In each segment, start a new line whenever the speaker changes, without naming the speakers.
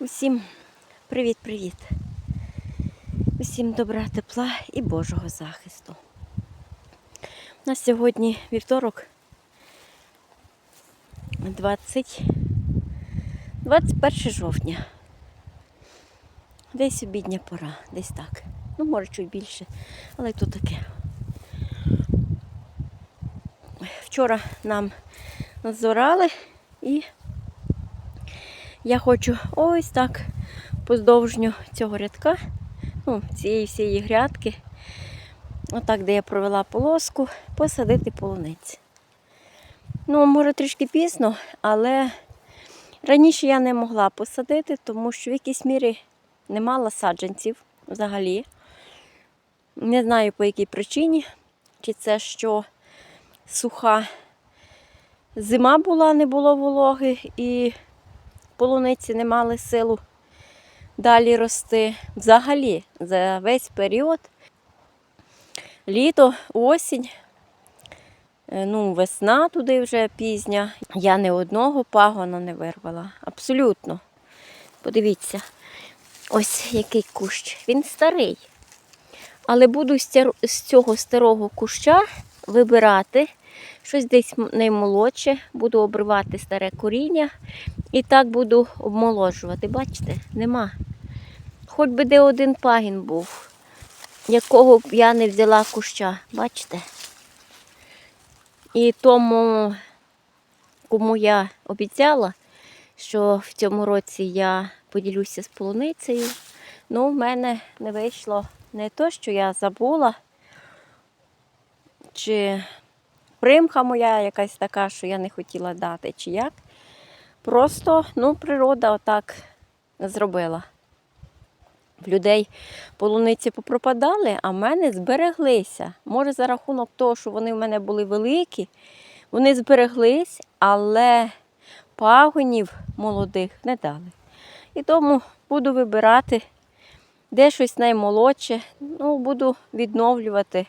Усім привіт-привіт. Усім добра, тепла і Божого захисту. У нас сьогодні вівторок 20, 21 жовтня. Десь обідня пора, десь так. Ну, може, чуть більше, але то таке. Вчора нам назорали і я хочу ось так поздовжню цього рядка, ну, цієї всієї грядки, отак, де я провела полоску, посадити полуниць. Ну, може трішки пізно, але раніше я не могла посадити, тому що в якійсь мірі не мала саджанців взагалі. Не знаю по якій причині, чи це що суха зима була, не було вологи і полуниці не мали силу далі рости. Взагалі, за весь період, літо, осінь, е, ну, весна туди вже пізня. Я ні одного пагона не вирвала. Абсолютно. Подивіться, ось який кущ. Він старий. Але буду з цього старого куща вибирати щось десь наймолодше, буду обривати старе коріння і так буду обмоложувати. Бачите, нема. Хоч би де один пагін був, якого б я не взяла куща. Бачите? І тому, кому я обіцяла, що в цьому році я поділюся з полуницею, ну, в мене не вийшло не то, що я забула, чи примха моя якась така, що я не хотіла дати, чи як. Просто ну, природа отак зробила. В людей полуниці попропадали, а в мене збереглися. Може, за рахунок того, що вони в мене були великі, вони збереглись, але пагонів молодих не дали. І тому буду вибирати, де щось наймолодше. Ну, буду відновлювати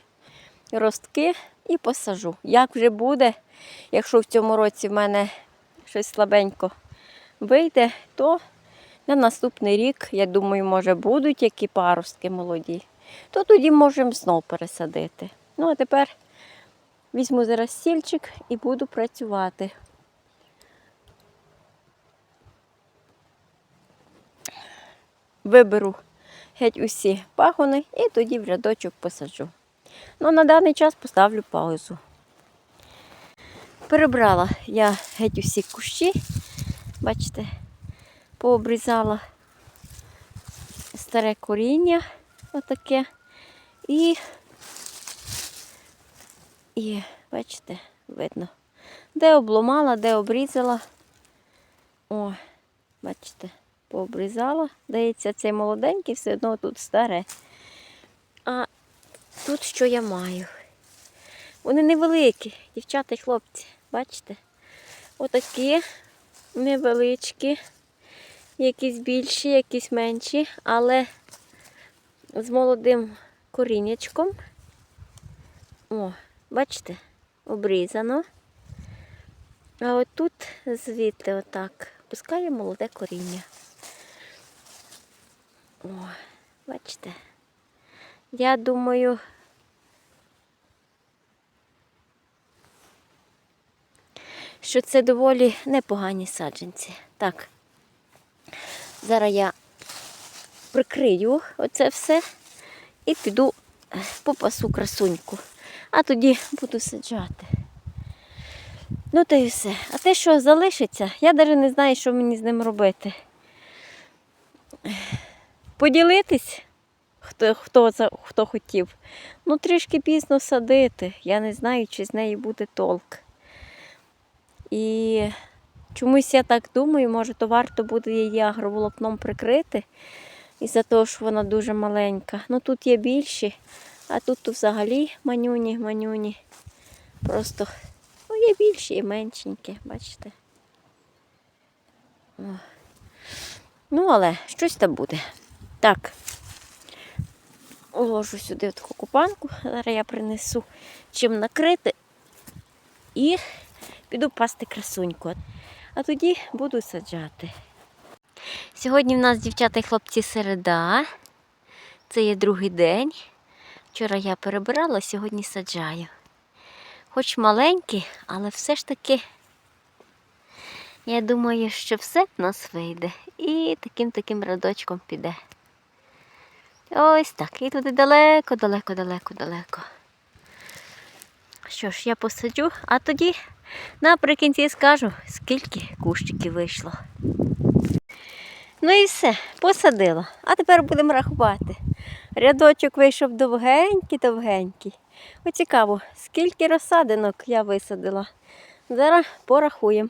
ростки і посажу. Як вже буде, якщо в цьому році в мене щось слабенько вийде, то на наступний рік, я думаю, може будуть які паростки молоді, то тоді можемо знов пересадити. Ну, а тепер візьму зараз стільчик і буду працювати. Виберу геть усі пагони і тоді в рядочок посаджу. Ну, на даний час поставлю паузу. Перебрала я геть усі кущі, бачите, пообрізала старе коріння отаке. І, і бачите, видно, де обломала, де обрізала. О, бачите, пообрізала. Здається, цей молоденький все одно тут старе. А тут що я маю? Вони невеликі, дівчата і хлопці, бачите? Отакі невеличкі, якісь більші, якісь менші, але з молодим коріннячком. О, бачите, обрізано. А от тут звідти отак пускає молоде коріння. О, бачите? Я думаю, що це доволі непогані саджанці. Так, зараз я прикрию оце все і піду е, попасу красуньку. А тоді буду саджати. Ну та й все. А те, що залишиться, я навіть не знаю, що мені з ним робити. Поділитись, хто, хто, хто хотів. Ну, трішки пізно садити. Я не знаю, чи з неї буде толк. І чомусь я так думаю, може, то варто буде її агроволокном прикрити. Із-за того, що вона дуже маленька. Ну тут є більші, а тут взагалі манюні, манюні. Просто ну, є більші і меншенькі, бачите. О. Ну, але щось там буде. Так. Уложу сюди таку купанку. Зараз я принесу чим накрити і піду пасти красуньку. А тоді буду саджати. Сьогодні в нас, дівчата і хлопці, середа. Це є другий день. Вчора я перебирала, сьогодні саджаю. Хоч маленькі, але все ж таки, я думаю, що все в нас вийде. І таким таким рядочком піде. Ось так. І туди далеко, далеко, далеко, далеко. Що ж, я посаджу, а тоді наприкінці скажу, скільки кущиків вийшло. Ну і все, посадила. А тепер будемо рахувати. Рядочок вийшов довгенький-довгенький. О, цікаво, скільки розсадинок я висадила. Зараз порахуємо.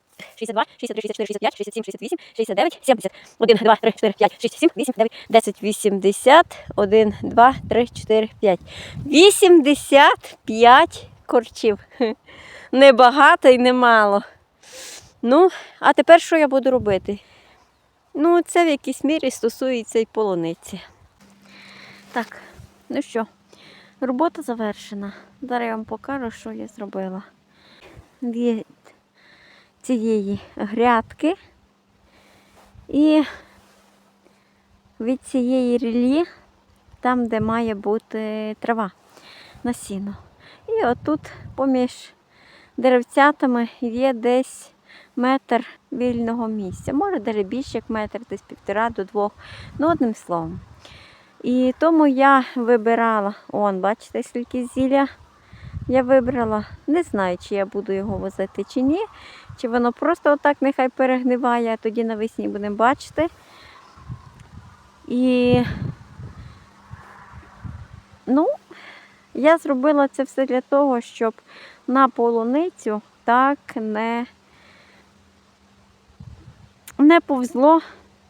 62, 63, 64, 65, 67, 68, 69, 70. 1, 2, 3, 4, 5, 6, 7, 8, 9, 10, 80. 1, 2, 3, 4, 5. 85 корчів. Хе. Не багато і не мало. Ну, а тепер що я буду робити? Ну, це в якійсь мірі стосується і полуниці. Так, ну що, робота завершена. Зараз я вам покажу, що я зробила. Цієї грядки і від цієї рілі, там, де має бути трава на сіно. І отут поміж деревцятами є десь метр вільного місця. Може, навіть більше як метр, десь півтора до двох. Ну, одним словом. І тому я вибирала, он, бачите, скільки зілля я вибрала. Не знаю, чи я буду його возити чи ні. Чи воно просто отак нехай перегниває, а тоді навесні будемо бачити. І ну, я зробила це все для того, щоб на полуницю так не, не повзло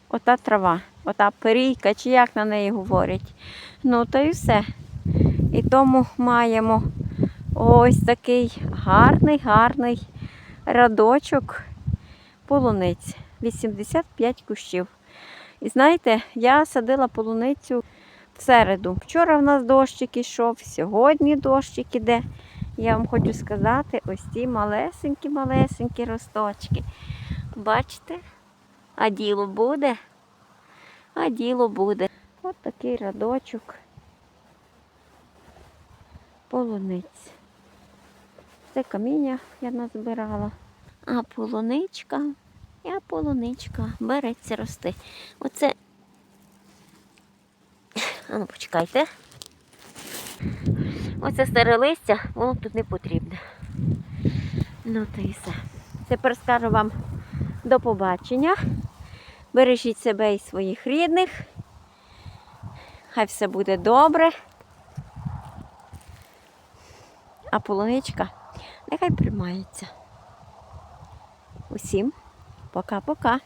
ота трава, ота перійка, чи як на неї говорять. Ну, то і все. І тому маємо ось такий гарний, гарний рядочок полуниць. 85 кущів. І знаєте, я садила полуницю в середу. Вчора в нас дощик ішов, сьогодні дощик іде. Я вам хочу сказати, ось ці малесенькі-малесенькі росточки. Бачите? А діло буде? А діло буде. Ось такий рядочок полуниць. Це каміння я назбирала. А полуничка, а полуничка береться рости. Оце. А ну почекайте. Оце старе листя, воно тут не потрібне. Ну то і все. Тепер скажу вам до побачення. Бережіть себе і своїх рідних. Хай все буде добре. А полуничка нехай приймається. Усім пока-пока.